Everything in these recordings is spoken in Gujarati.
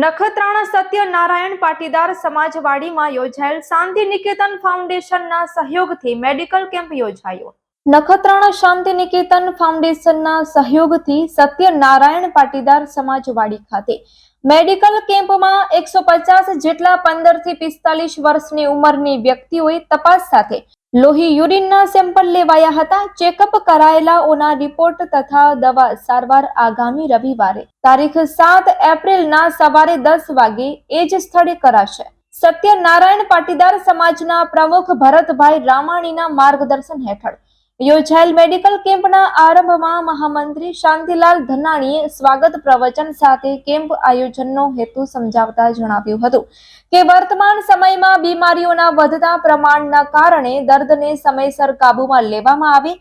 નખત્રાણા સત્યનારાયણ પાટીદાર સમાજવાડીમાં યોજાયેલ શાંતિ નિકેતન ફાઉન્ડેશનના સહયોગથી મેડિકલ કેમ્પ યોજાયો. નખત્રાણા શાંતિ નિકેતન ફાઉન્ડેશનના સહયોગથી સત્યનારાયણ પાટીદાર સમાજવાડી ખાતે મેડિકલ કેમ્પમાં એકસો પચાસ જેટલા પંદરથી પિસ્તાલીસ વર્ષની ઉંમરની વ્યક્તિઓએ તપાસ સાથે લોહી યુરિનના સેમ્પલ લેવાયા હતા. ચેકઅપ કરાયેલાઓના રિપોર્ટ તથા દવા સારવાર આગામી રવિવારે. તારીખ સાત એપ્રિલના સવારે દસ વાગે એ જ સ્થળે કરાશે. સત્યનારાયણ પાટીદાર સમાજના પ્રમુખ ભરતભાઈ રામાણીના માર્ગદર્શન હેઠળ યોજાયેલ મેડિકલ કેમ્પના આરંભમાં મહામંત્રી શાંતિલાલ ધનાણીએ સ્વાગત પ્રવચન સાથે કેમ્પ આયોજનનો હેતુ સમજાવતા જણાવ્યું હતું કે વર્તમાન સમયમાં બીમારીઓના વધતા પ્રમાણના કારણે દર્દને સમયસર કાબૂમાં લેવામાં આવે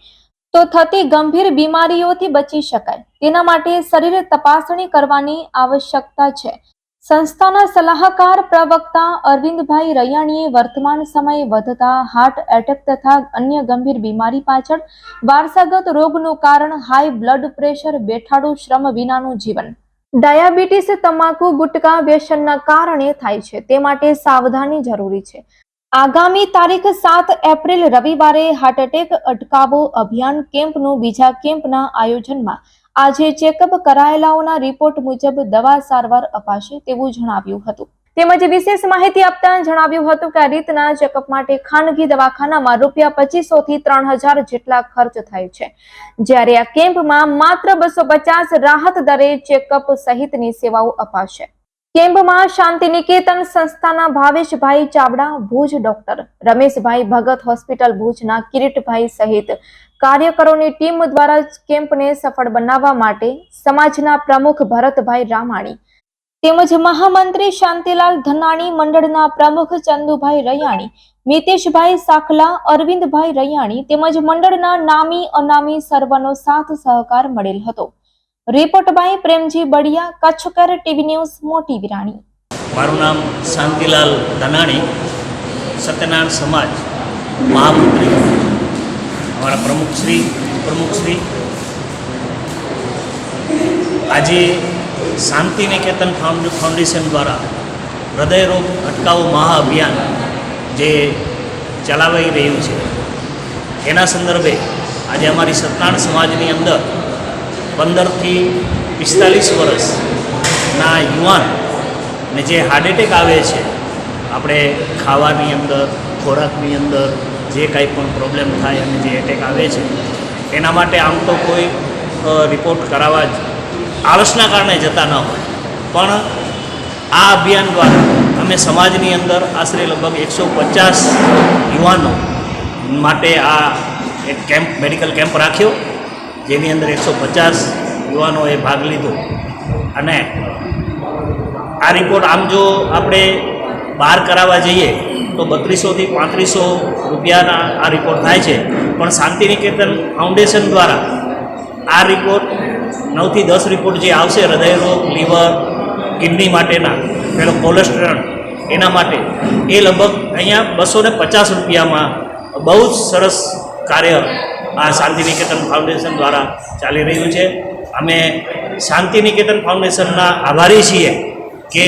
તો થતી ગંભીર બીમારીઓથી બચી શકાય। તેના માટે શરીર તપાસણી કરવાની આવશ્યકતા છે। સંસ્થાના સલાહકાર પ્રવક્તા અરવિંદભાઈ રૈયાણીએ વર્તમાન સમયે વધતા હાર્ટ એટેક તથા અન્ય ગંભીર બીમારી પાછળ વારસાગત રોગનું કારણ હાઈ બ્લડ પ્રેશર બેઠાડું શ્રમ વિનાનું જીવન. ડાયાબિટીસ, તમાકુ, ગુટકા વ્યસનના કારણે થાય છે. તે માટે સાવધાની જરૂરી છે. આગામી તારીખ સાત એપ્રિલ રવિવારે હાર્ટ એટેક અટકાવો અભિયાન કેમ્પનું બીજા કેમ્પના આયોજનમાં આજે ચેકઅપ કરાયેલાઓના રિપોર્ટ મુજબ દવા સારવાર અપાશે તેવું જણાવ્યું હતું. તેમજ વિશેષ માહિતી આપતા જણાવ્યું હતું કે આ રીતના ચેકઅપ માટે ખાનગી દવાખાનામાં રૂપિયા પચીસો થી ત્રણ હજાર જેટલા ખર્ચ થાય છે. જ્યારે આ કેમ્પમાં માત્ર બસો પચાસ રાહત દરે ચેકઅપ સહિતની સેવાઓ અપાશે. કેમ્પમાં શાંતિ નિકેતન સંસ્થાના ભાવેશભાઈ ચાવડા, ભુજ ડોક્ટર. રમેશભાઈ ભગત હોસ્પિટલ ભુજના કિરીટભાઈ સહિત કાર્યકરોની ટીમ દ્વારા કેમ્પને સફળ બનાવવા માટે સમાજના પ્રમુખ ભરતભાઈ રામાણી તેમજ મહામંત્રી શાંતિલાલ ધનાણી મંડળના પ્રમુખ ચંદુભાઈ રૈયાણી, મિતેશભાઈ સાખલા, અરવિંદભાઈ રૈયાણી તેમજ મંડળના નામી અનામી સર્વનો સાથ સહકાર મળેલ હતો. Report by Premji Badiya, Kutchkar TV news, Moti Virani. મારું નામ શાંતિલાલ ધનાણી સત્યનારાયણ સમાજ, મહામંત્રી. અમારા પ્રમુખશ્રી પ્રમુખશ્રી આજે શાંતિ નિકેતન ફાઉન્ડ, ફાઉન્ડેશન દ્વારા હૃદયરોગ અટકાવો મહાઅભિયાન જે ચલાવાઈ રહ્યું છે. એના સંદર્ભે આજે અમારી સત્યનારાયણ સમાજની અંદર પંદરથી પિસ્તાલીસ વર્ષના યુવાન ને જે હાર્ટ એટેક આવે છે, આપણે ખાવાની અંદર, ખોરાકની અંદર જે કાંઈ પણ પ્રોબ્લેમ થાય અને જે એટેક આવે છે, એના માટે આમ તો કોઈ રિપોર્ટ કરાવવા જ આળસના કારણે જતા ન હોય. પણ આ અભિયાન દ્વારા અમે સમાજની અંદર આશરે લગભગ એકસો પચાસ યુવાનો માટે આ એક કેમ્પ મેડિકલ કેમ્પ રાખ્યો. જેની અંદર એકસો પચાસ યુવાનોએ ભાગ લીધો. અને આ રિપોર્ટ આમ જો આપણે બહાર કરાવવા જઈએ, તો બત્રીસોથી પાંત્રીસો રૂપિયાના આ રિપોર્ટ થાય છે. પણ શાંતિ નિકેતન ફાઉન્ડેશન દ્વારા આ રિપોર્ટ નવથી દસ રિપોર્ટ જે આવશે હૃદયરોગ લીવર, કિડની માટેના પેલો કોલેસ્ટ્રોલ એના માટે, એ લગભગ અહીંયા બસો ને પચાસ રૂપિયામાં બહુ જ સરસ કાર્ય આ શાંતિ નિકેતન ફાઉન્ડેશન દ્વારા ચાલી રહ્યું છે. અમે શાંતિનિકેતન ફાઉન્ડેશનના આભારી છીએ કે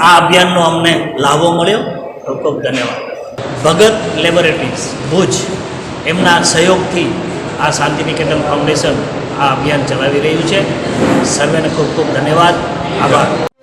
આ અભિયાનનો અમને લાભો મળ્યો. ખૂબ ખૂબ ધન્યવાદ. ભગત લેબોરેટરીઝ, ભુજ, એમના સહયોગથી આ શાંતિનિકેતન ફાઉન્ડેશન આ અભિયાન ચલાવી રહ્યું છે. સર્વેને ખૂબ ખૂબ ધન્યવાદ. આભાર.